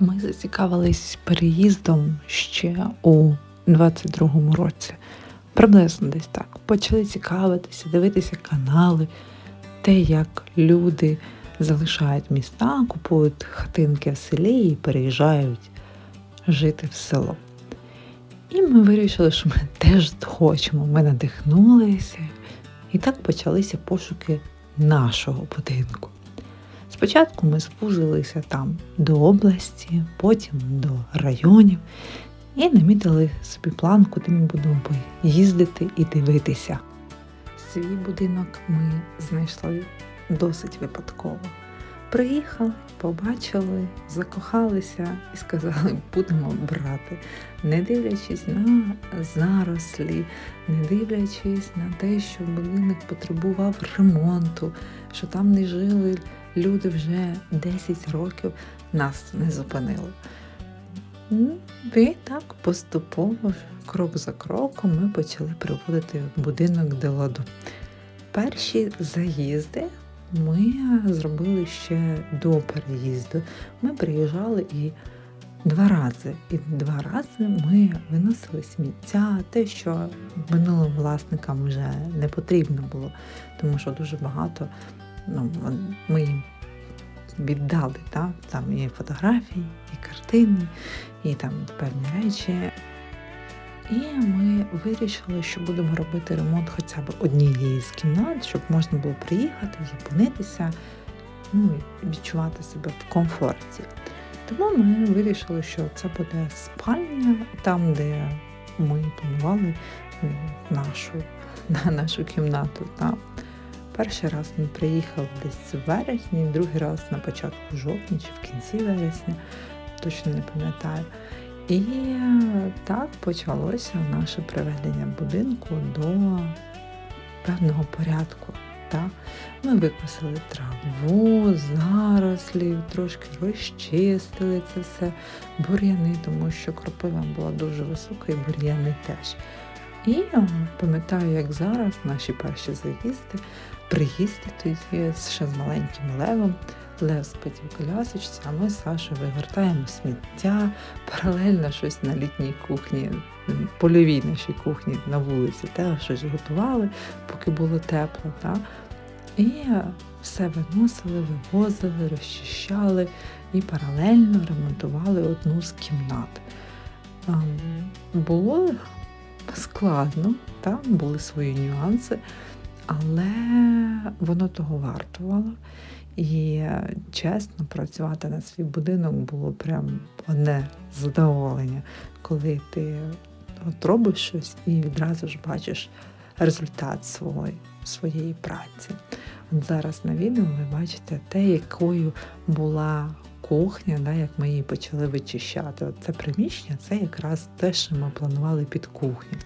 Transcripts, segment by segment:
Ми зацікавились переїздом ще у 22-му році. Приблизно десь так. Почали цікавитися, дивитися канали, те, як люди залишають міста, купують хатинки в селі і переїжджають жити в село. І ми вирішили, що ми теж хочемо. Ми надихнулися. І так почалися пошуки нашого будинку. Спочатку ми звузилися там до області, потім до районів і намітили собі план, куди ми будемо їздити і дивитися. Свій будинок ми знайшли досить випадково. Приїхали, побачили, закохалися і сказали, будемо брати, не дивлячись на зарослі, не дивлячись на те, що будинок потребував ремонту, що там не жили люди вже 10 років, нас не зупинили. Ну, І так поступово, крок за кроком, ми почали приводити будинок до ладу. Перші заїзди ми зробили ще до переїзду. Ми приїжджали і два рази. І два рази ми виносили сміття, те, що минулим власникам вже не потрібно було, тому що дуже багато ну, ми їм віддали. Так? Там і фотографії, і картини, і там певні речі. І ми вирішили, що будемо робити ремонт хоча б однієї з кімнат, щоб можна було приїхати, зупинитися, ну і відчувати себе в комфорті. Тому ми вирішили, що це буде спальня, там, де ми планували нашу на нашу кімнату. Так. Перший раз ми приїхали десь в вересні, другий раз на початку жовтня чи в кінці вересня, точно не пам'ятаю. І так почалося наше приведення будинку до певного порядку. Так? Ми викосили траву, зарослі, трошки розчистили це все, бур'яни, тому що кропива була дуже висока і бур'яни теж. І пам'ятаю, як зараз наші перші заїзди, приїзди тоді ще з маленьким левом. Лев спить у колясочці, а ми з Сашою вигортаємо сміття, паралельно щось на літній кухні, польовій нашій кухні на вулиці, те, щось готували, поки було тепло. Та? І все виносили, вивозили, розчищали і паралельно ремонтували одну з кімнат. Було складно, там були свої нюанси, але воно того вартувало. І чесно, працювати на свій будинок було прям одне задоволення, коли ти от робиш щось і відразу ж бачиш результат свої, своєї праці. От зараз на відео ви бачите те, якою була кухня, да, як ми її почали вичищати. Це приміщення це якраз те, що ми планували під кухню.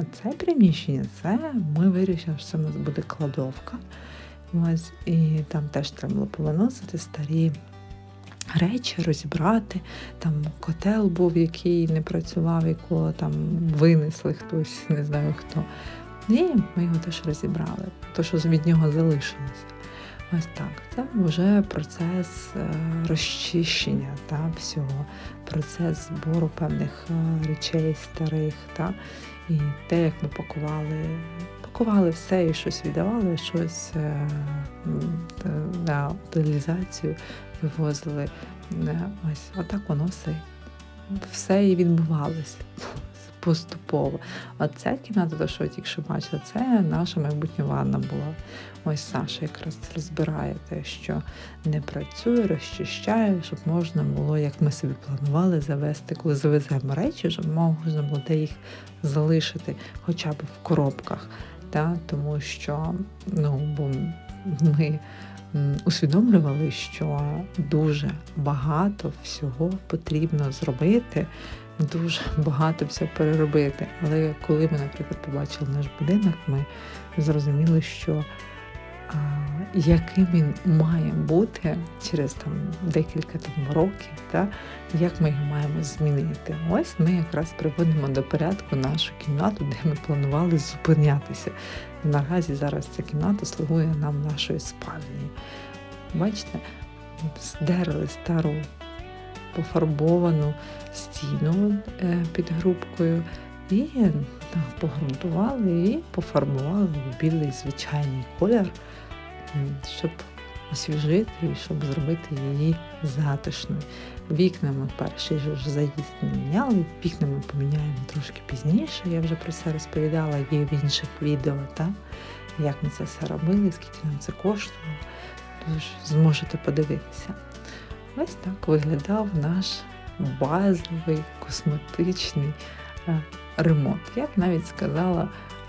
А це приміщення, це ми вирішили, що це у нас буде кладовка. Ось, І там теж треба було повиносити старі речі, розібрати. Там котел був, який не працював, якого там винесли хтось, не знаю хто. І ми його теж розібрали, то що від нього залишилося. Ось так. Це вже процес е, розчищення та, всього, процес збору певних е, речей старих. Та, І те, як ми пакували пакували все і щось віддавали, щось е, на утилізацію вивозили. Ось отак воно все все і відбувалося поступово. А ця кімната, то що тільки що бачила, це наша майбутня ванна була. Ось Саша якраз розбирає те, що не працює, розчищає, щоб можна було, як ми собі планували, завести, коли завеземо речі, щоб можна було де їх залишити хоча б в коробках та, тому що ну, бо ми усвідомлювали, що дуже багато всього потрібно зробити, дуже багато всього переробити. Але коли ми, наприклад, побачили наш будинок, ми зрозуміли, що яким він має бути через там декілька там років, та, як ми його маємо змінити. Ось ми якраз приводимо до порядку нашу кімнату, де ми планували зупинятися. Наразі зараз ця кімната слугує нам нашою спальнею. Бачите, здерли стару пофарбовану стіну е, під грубкою і ну, погрунтували і пофарбували в білий звичайний колір, щоб освіжити і щоб зробити її затишною. Вікна ми перший ж заїзд не міняли, вікна ми поміняємо трошки пізніше. Я вже про це розповідала є в інших відео, та? як ми це все робили, скільки нам це коштувало. Тож зможете подивитися. Ось так виглядав наш базовий косметичний е, ремонт. Я б навіть сказала,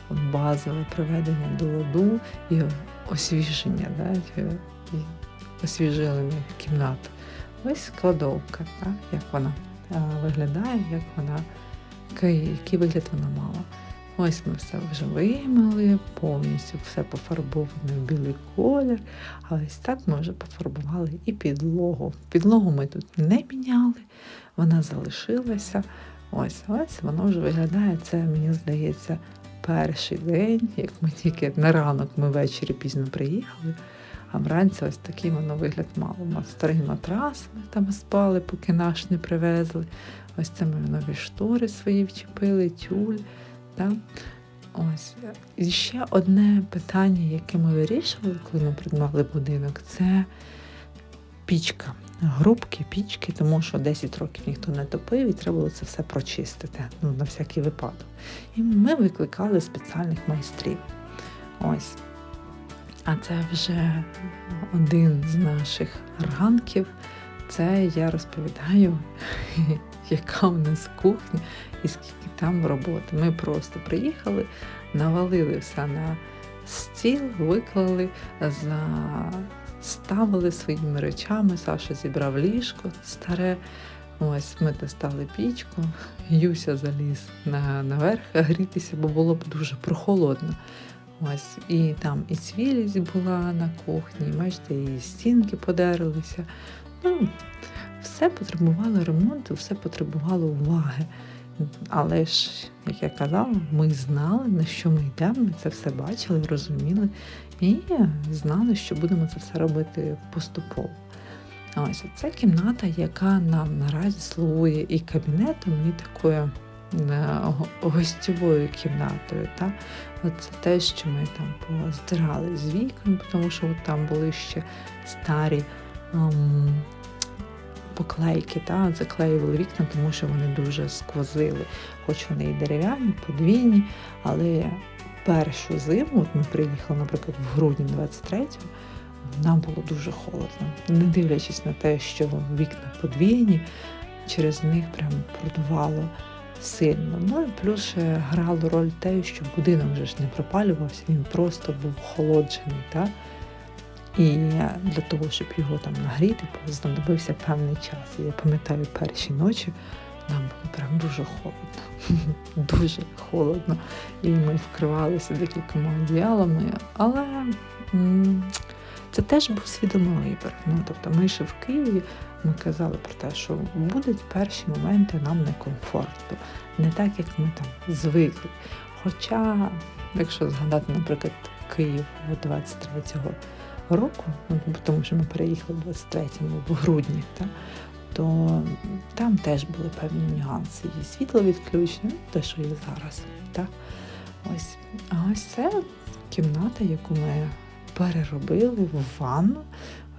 базове приведення до ладу і освіження, да, і освіжили кімнату. Ось складовка, так, як вона е, виглядає, як вона, який вигляд вона мала. Ось ми все вже вимили, повністю все пофарбовано в білий колір. А ось так ми вже пофарбували і підлогу. Підлогу ми тут не міняли, вона залишилася. Ось ось воно вже виглядає. Це, мені здається, перший день, як ми тільки на ранок ми ввечері пізно приїхали. А вранці ось такий воно вигляд мало. Старий матрас, ми там спали, поки наш не привезли. Ось це ми нові штори свої вчепили, тюль. Так? Ось. І ще одне питання, яке ми вирішували, коли ми придбали будинок, це пічка. Грубки, пічки, тому що 10 років ніхто не топив і треба було це все прочистити ну, на всякий випадок. І ми викликали спеціальних майстрів. Ось. А це вже один з наших ранків. Це я розповідаю, яка в нас кухня і скільки там роботи. Ми просто приїхали, навалили все на стіл, виклали, заставили своїми речами. Саша зібрав ліжко старе. Ось ми достали пічку, Юся заліз на, наверх грітися, бо було б дуже прохолодно. Ось, І там і цвілість була на кухні, і бачите, і стінки подерлися. Ну, Все потребувало ремонту, все потребувало уваги. Але ж, як я казала, ми знали, на що ми йдемо, ми це все бачили, розуміли і знали, що будемо це все робити поступово. Ось це кімната, яка нам наразі слугує і кабінетом, і такою е, гостьовою кімнатою. Та? Це те, що ми там поздирали з вікон, тому що там були ще старі. Ем, поклейки, та, заклеювали вікна, тому що вони дуже сквозили. Хоч вони і дерев'яні, подвійні, але першу зиму, от ми приїхали, наприклад, в грудні 23-го, нам було дуже холодно, не дивлячись на те, що вікна подвійні, через них прямо продувало сильно. Ну і плюс ще грало роль те, що будинок вже ж не пропалювався, він просто був холоджений. Та? І для того, щоб його там нагріти, знадобився певний час. Я пам'ятаю, перші ночі нам було прям дуже холодно. дуже холодно. І ми вкривалися декількома одіялами, але це теж був свідомий вибір. Ну, тобто ми ще в Києві ми казали про те, що будуть перші моменти нам некомфортно, не так, як ми там звикли. Хоча, якщо згадати, наприклад, Київ 23-го року, ну, тому що ми переїхали в 23-му в грудні, та, то там теж були певні нюанси. І світло відключення, те, що є зараз. Та. Ось. А ось це кімната, яку ми переробили в ванну.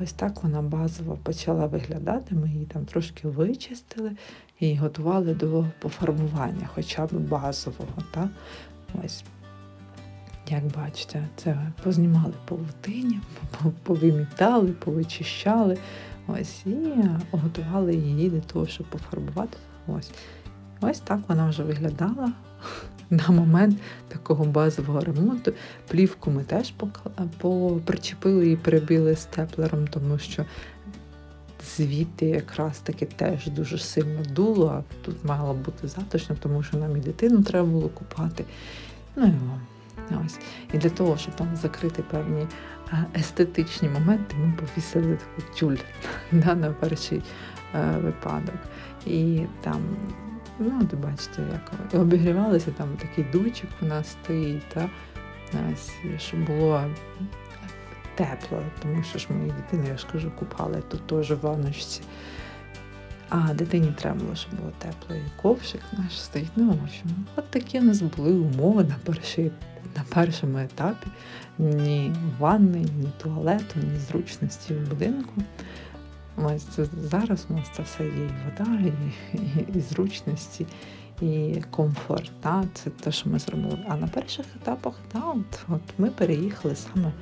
Ось так вона базово почала виглядати. Ми її там трошки вичистили і готували до пофарбування, хоча б базового. Та? Ось. Як бачите, це познімали павутиння, повимітали, повичищали. Ось, і готували її для того, щоб пофарбувати. Ось Ось так вона вже виглядала на момент такого базового ремонту. Плівку ми теж причепили і перебили степлером, тому що звідти якраз таки теж дуже сильно дуло, а тут мало бути затишно, тому що нам і дитину треба було купати. Ну і Ось. І для того, щоб там закрити певні естетичні моменти, ми повісили таку тюль да, на перший е, випадок. І там, ну, ви бачите, як обігрівалися, там такий дучик у нас стоїть, та, ось, щоб було тепло, тому що ж мої дитини, я ж кажу, купали тут теж в ванночці. А дитині треба було, щоб було тепло, і ковшик наш стоїть. Ну, в общем, от такі у нас були умови на перший, на першому етапі. Ні ванни, ні туалету, ні зручності в будинку. Зараз у нас це все є і вода, і, і, і зручності, і комфорт. Та? Це те, що ми зробили. А на перших етапах, та, от, от ми переїхали саме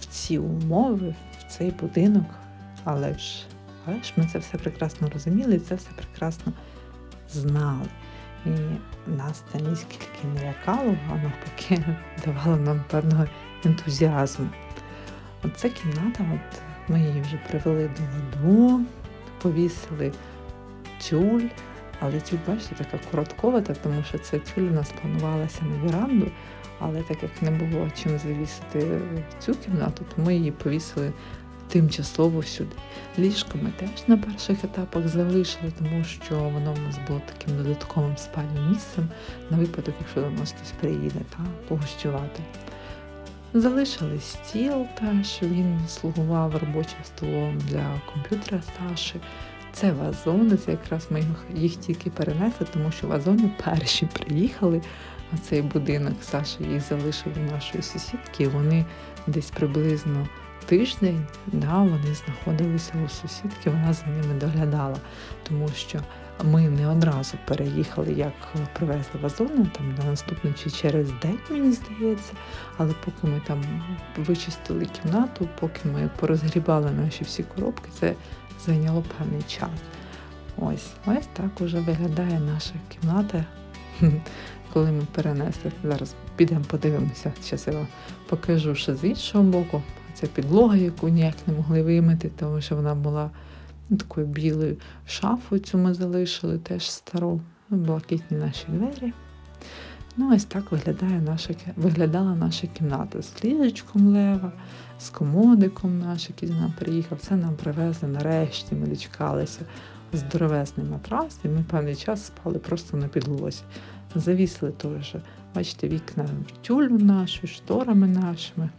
в ці умови, в цей будинок, але ж, але ж ми це все прекрасно розуміли і це все прекрасно знали. І нас це ніскільки не лякало, а навпаки давало нам певного ентузіазму. Оце кімната, от ми її вже привели до ладу, повісили тюль, але тюль, бачите, така коротковата, тому що ця тюль у нас планувалася на віранду, але так як не було чим завісити цю кімнату, то ми її повісили тимчасово сюди. Ліжко ми теж на перших етапах залишили, тому що воно в нас було таким додатковим спальним місцем на випадок, якщо до нас хтось приїде та погостювати. Залишили стіл, теж він слугував робочим столом для комп'ютера Саші. Це вазони, це якраз ми їх тільки перенесли, тому що вазони перші приїхали на цей будинок. Саша їх залишив нашої сусідки. Вони десь приблизно тиждень да, вони знаходилися у сусідки, вона за ними доглядала, тому що ми не одразу переїхали, як привезли вазони, там на наступний чи через день, мені здається. Але поки ми там вичистили кімнату, поки ми порозгрібали наші всі коробки, це зайняло певний час. Ось ось так уже виглядає наша кімната, коли ми перенесли. Зараз підемо подивимося. Зараз я вам покажу ще з іншого боку. Це підлога, яку ніяк не могли вимити, тому що вона була ну, такою білою шафою. Цю ми залишили теж стару, ну, блакитні наші двері. Ну, ось так виглядає наша, виглядала наша кімната з ліжечком лева, з комодиком наш, який нам приїхав. Це нам привезли нарешті, ми дочекалися здоровезний матрас, і ми певний час спали просто на підлозі. Завісили теж, бачите, вікна тюлю нашу, шторами нашими.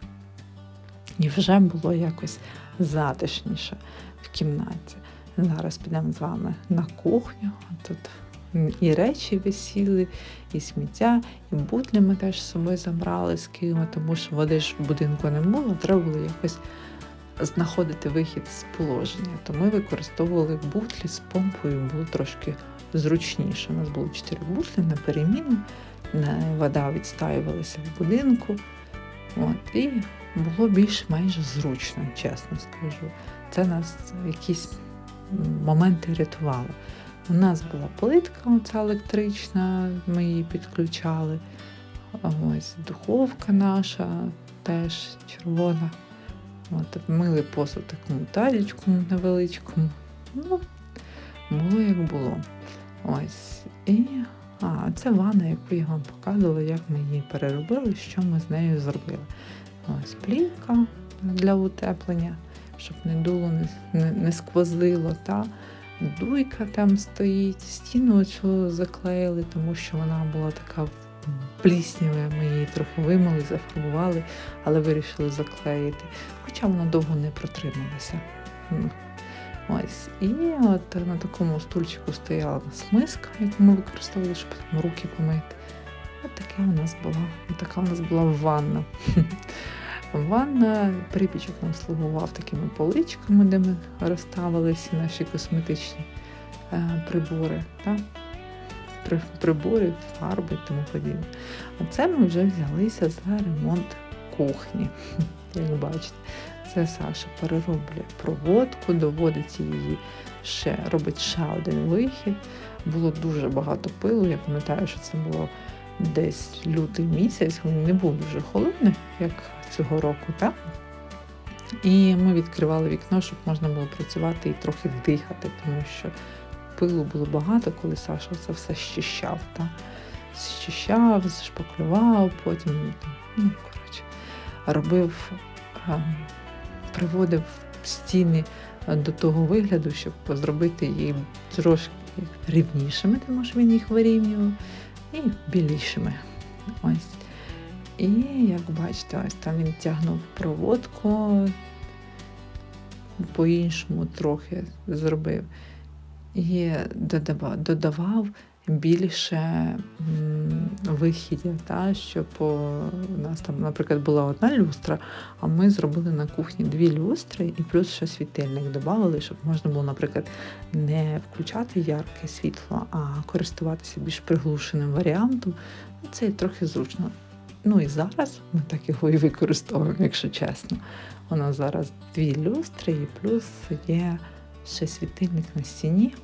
І вже було якось затишніше в кімнаті. Зараз підемо з вами на кухню. Тут і речі висіли, і сміття, і бутлі ми теж з собою забрали з Києва, тому що води ж в будинку не було, треба було якось знаходити вихід з положення. То ми використовували бутлі з помпою, було трошки зручніше. У нас було чотири бутлі на переміну, вода відстаювалася в будинку. От, І було більш-менш зручно, чесно скажу. Це нас якісь моменти рятувало. У нас була плитка оця електрична, ми її підключали. Ось Духовка наша теж червона. От, Мили посуд такому тазічку невеличкому. Ну, було як було. Ось. І а, це ванна, яку я вам показувала, як ми її переробили, що ми з нею зробили. Ось плівка для утеплення, щоб не дуло, не, не, не сквозило. Та? Дуйка там стоїть, стіну цю заклеїли, тому що вона була така пліснява, ми її трохи вимили, зафарбували, але вирішили заклеїти. Хоча вона довго не протрималася. Ось. І от на такому стульчику стояла смиска, яку ми використовували, щоб там руки помити. От таке у нас була, така у нас була ванна. Ванна, припічок нам слугував такими поличками, де ми розставили всі наші косметичні е, прибори. Так? Прибори, фарби і тому подібне. А це ми вже взялися за ремонт кухні. Як бачите, це Саша перероблює проводку, доводить її ще, робить ще один вихід. Було дуже багато пилу. Я пам'ятаю, що це було десь лютий місяць, він не був дуже холодний, як цього року, так? І ми відкривали вікно, щоб можна було працювати і трохи дихати, тому що пилу було багато, коли Саша це все щищав. Так? Щищав, шпаклював, потім ну, коротше, робив, приводив стіни до того вигляду, щоб зробити її трошки рівнішими, тому що він їх вирівнював і білішими. Ось. І, як бачите, ось там він тягнув проводку, по-іншому трохи зробив. і додавав, додавав більше м, вихідів, та, щоб у нас там, наприклад, була одна люстра, а ми зробили на кухні дві люстри і плюс ще світильник додавали, щоб можна було, наприклад, не включати ярке світло, а користуватися більш приглушеним варіантом. Це трохи зручно. Ну і зараз ми так його і використовуємо, якщо чесно. У нас зараз дві люстри, і плюс є ще світильник на стіні.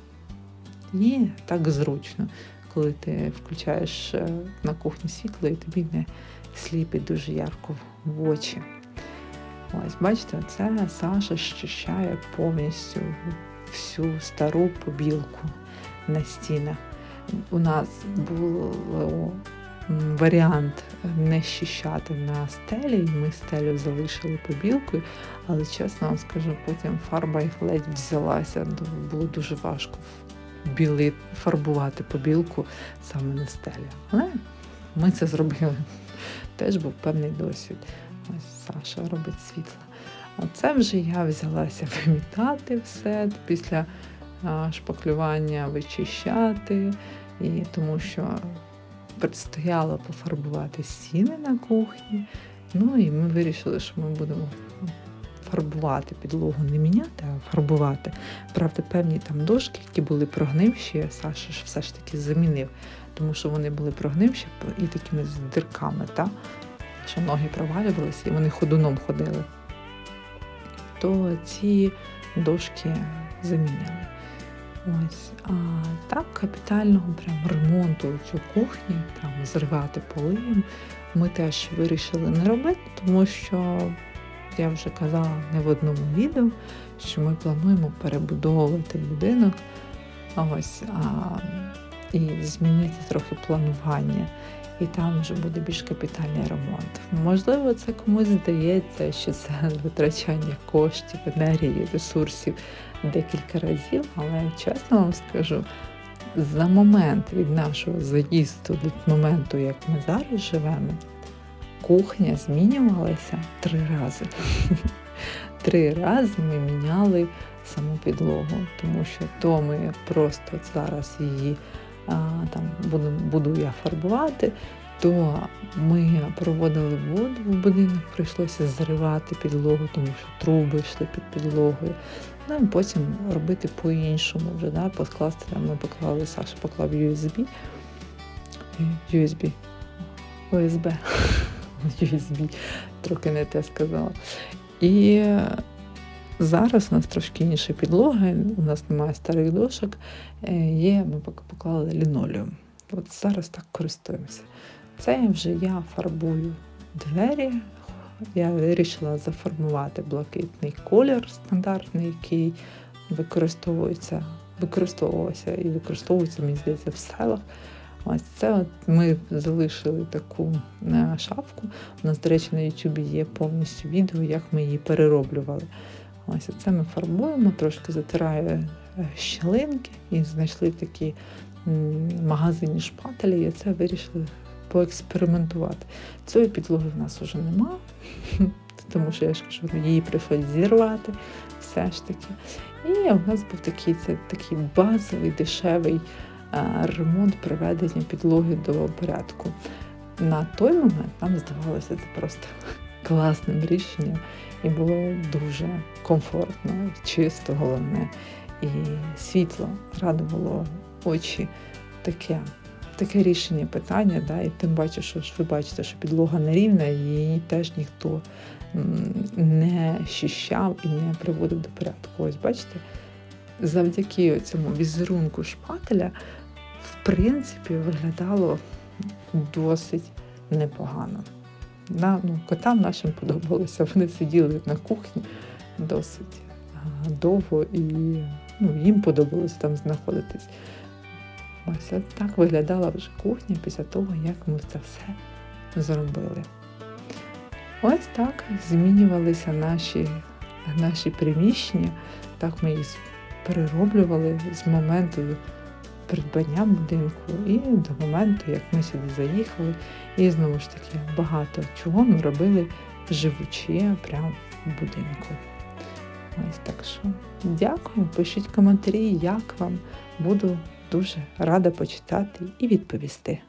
І так зручно, коли ти включаєш е, на кухні світло і тобі не сліпить дуже ярко в очі. Ось, бачите, це Саша щищає повністю всю стару побілку на стінах. У нас був варіант не щищати на стелі, і ми стелю залишили побілкою, але чесно вам скажу, потім фарба їх ледь взялася, було дуже важко біли, фарбувати побілку саме на стелі. Але ми це зробили. Теж був певний досвід. Ось Саша робить світло. А це вже я взялася вимітати все після шпаклювання вичищати, і тому що предстояло пофарбувати стіни на кухні. Ну і ми вирішили, що ми будемо фарбувати підлогу, не міняти, а фарбувати. Правда, певні там дошки, які були прогнивші, Саша ж все ж таки замінив, тому що вони були прогнивші і такими з дирками, та? що ноги провалювалися і вони ходуном ходили. То ці дошки замінили. Ось, а так, капітального прям ремонту цю кухні, там зривати поли, ми теж вирішили не робити, тому що я вже казала не в одному відео, що ми плануємо перебудовувати будинок ось, а, і змінити трохи планування. І там вже буде більш капітальний ремонт. Можливо, це комусь здається, що це витрачання коштів, енергії, ресурсів декілька разів, але чесно вам скажу, за момент від нашого заїзду до моменту, як ми зараз живемо, кухня змінювалася три рази. Три рази ми міняли саму підлогу, тому що то ми просто зараз її а, там буду, буду я фарбувати, то ми проводили воду в будинок, прийшлося зривати підлогу, тому що труби йшли під підлогою. Ну і потім робити по-іншому вже, да, поскласти, ми поклали, Саша поклав USB, USB, ОСБ. USB, трохи не те сказала. І зараз у нас трошки інша підлога, у нас немає старих дошок, е, є, ми поклали лінолеум. От зараз так користуємося. Це вже я фарбую двері. Я вирішила заформувати блакитний колір стандартний, який використовується, використовувався і використовується, мені здається, в селах. Ось це от ми залишили таку е, шапку. У нас, до речі, на Ютубі є повністю відео, як ми її перероблювали. Ось це ми фарбуємо, трошки затираю е, щелинки і знайшли такі магазині шпателі, і це вирішили поекспериментувати. Цієї підлоги в нас вже нема, тому що я ж кажу, її прийшлось зірвати все ж таки. І у нас був такий це такий базовий, дешевий ремонт приведення підлоги до порядку. На той момент нам здавалося це просто класним рішенням і було дуже комфортно, чисто головне. І світло радувало очі таке. Таке рішення питання, да, і тим бачу, що ж ви бачите, що підлога нерівна, її теж ніхто не щищав і не приводив до порядку. Ось бачите, завдяки цьому візерунку шпателя принципі, виглядало досить непогано. На, ну, Котам нашим подобалося, вони сиділи на кухні досить довго і ну, їм подобалось там знаходитись. Ось так виглядала вже кухня після того, як ми це все зробили. Ось так змінювалися наші наші приміщення, так ми їх перероблювали з моменту придбання будинку і до моменту, як ми сюди заїхали. І знову ж таки багато чого ми робили живучи прямо в будинку. Ось так що дякую, пишіть коментарі, як вам. Буду дуже рада почитати і відповісти.